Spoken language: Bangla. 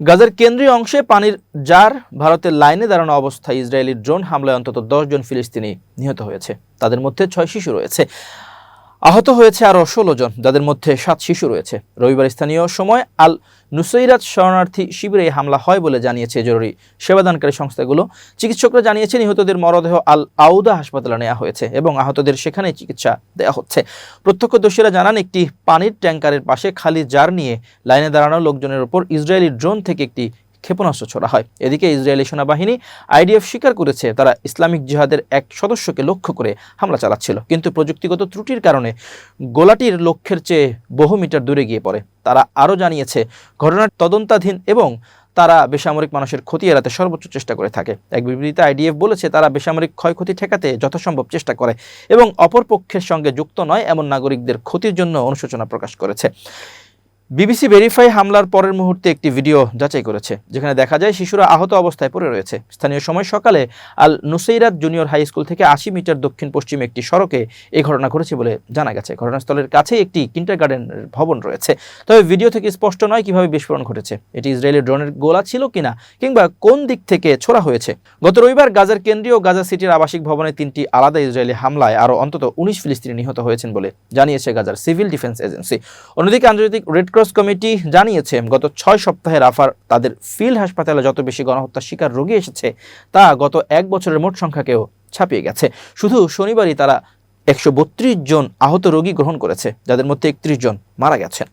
গাজার কেন্দ্রীয় অংশে পানির জার ভারতের লাইনে দাঁড়ানো অবস্থায় ইসরায়েলি ড্রোন হামলায় অন্তত জন ফিলিস্তিনি নিহত হয়েছে। তাদের মধ্যে ছয় শিশু রয়েছে। আহত হয়েছে আরও ষোলো জন, যাদের মধ্যে সাত শিশু রয়েছে। রবিবার স্থানীয় সময় আল নুসৈরাত শরণার্থী শিবিরে হামলা হয় বলে জানিয়েছে জরুরি সেবাদানকারী সংস্থাগুলো। চিকিৎসকরা জানিয়েছেন, নিহতদের মরদেহ আল আউদা হাসপাতালে নেওয়া হয়েছে এবং আহতদের সেখানে চিকিৎসা দেওয়া হচ্ছে। প্রত্যক্ষদর্শীরা জানান, একটি পানির ট্যাঙ্কারের পাশে খালি জার নিয়ে লাইনে দাঁড়ানো লোকজনের উপর ইসরায়েলি ড্রোন থেকে একটি ক্ষেপণাস্ত্র ছোড়া হয়। এদিকে ইসরায়েলি সেনাবাহিনী আইডিএফ স্বীকার করেছে, তারা ইসলামিক জিহাদের এক সদস্যকে লক্ষ্য করে হামলা চালাচ্ছিল। কিন্তু প্রযুক্তিগত ত্রুটির কারণে গোলাটির লক্ষ্যের চেয়ে বহু মিটার দূরে গিয়ে পড়ে। তারা আরও জানিয়েছে, ঘটনার তদন্তাধীন এবং তারা বেসামরিক মানুষের ক্ষতি এড়াতে সর্বোচ্চ চেষ্টা করে থাকে। এক বিবৃতিতে আইডিএফ বলেছে, তারা বেসামরিক ক্ষয়ক্ষতি ঠেকাতে যথাসম্ভব চেষ্টা করে এবং অপর পক্ষের সঙ্গে যুক্ত নয়, এমন নাগরিকদের ক্ষতির জন্য অনুশোচনা প্রকাশ করেছে। বিবিসি ভেরিফাই হামলার পরের মুহূর্তে একটি ভিডিও যাচাই করেছে, যেখানে দেখা যায় শিশুরা আহত অবস্থায় পড়ে রয়েছে। স্থানীয় সময় সকালে Al Nuseirat junior high school থেকে আশি মিটার দক্ষিণ পশ্চিমে একটি সড়কে এই ঘটনা ঘটেছে বলে জানা গেছে। ঘটনাস্থলের কাছেই একটি কিন্টার গার্ডেনের ভবন রয়েছে। তবে ভিডিও থেকে স্পষ্ট নয় কীভাবে বিস্ফোরণ ঘটেছে। এটি ইসরায়েলি ড্রোনের গোলা ছিল কিনা কিংবা কোন দিক থেকে ছোড়া হয়েছে? গত রবিবার গাজার কেন্দ্রীয় গাজা সিটির আবাসিক ভবনে তিনটি আলাদা ইসরায়েলি হামলায় আরও অন্তত উনিশ ফিলিস্তিনি নিহত হয়েছেন বলে জানিয়েছে গাজার সিভিল ডিফেন্স এজেন্সি। অন্যদিকে আন্তর্জাতিক রেড ক্রস কমিটি জানিয়েছে, গত ছয় সপ্তাহে রাফার তাদের ফিল্ড হাসপাতালে যত বেশি গণহত্যার শিকার রোগী এসেছে, তা গত এক বছরের মোট সংখ্যাকেও ছাপিয়ে গেছে। শুধু শনিবারই তারা একশো বত্রিশ জন আহত রোগী গ্রহণ করেছে, যাদের মধ্যে একত্রিশ জন মারা গেছেন।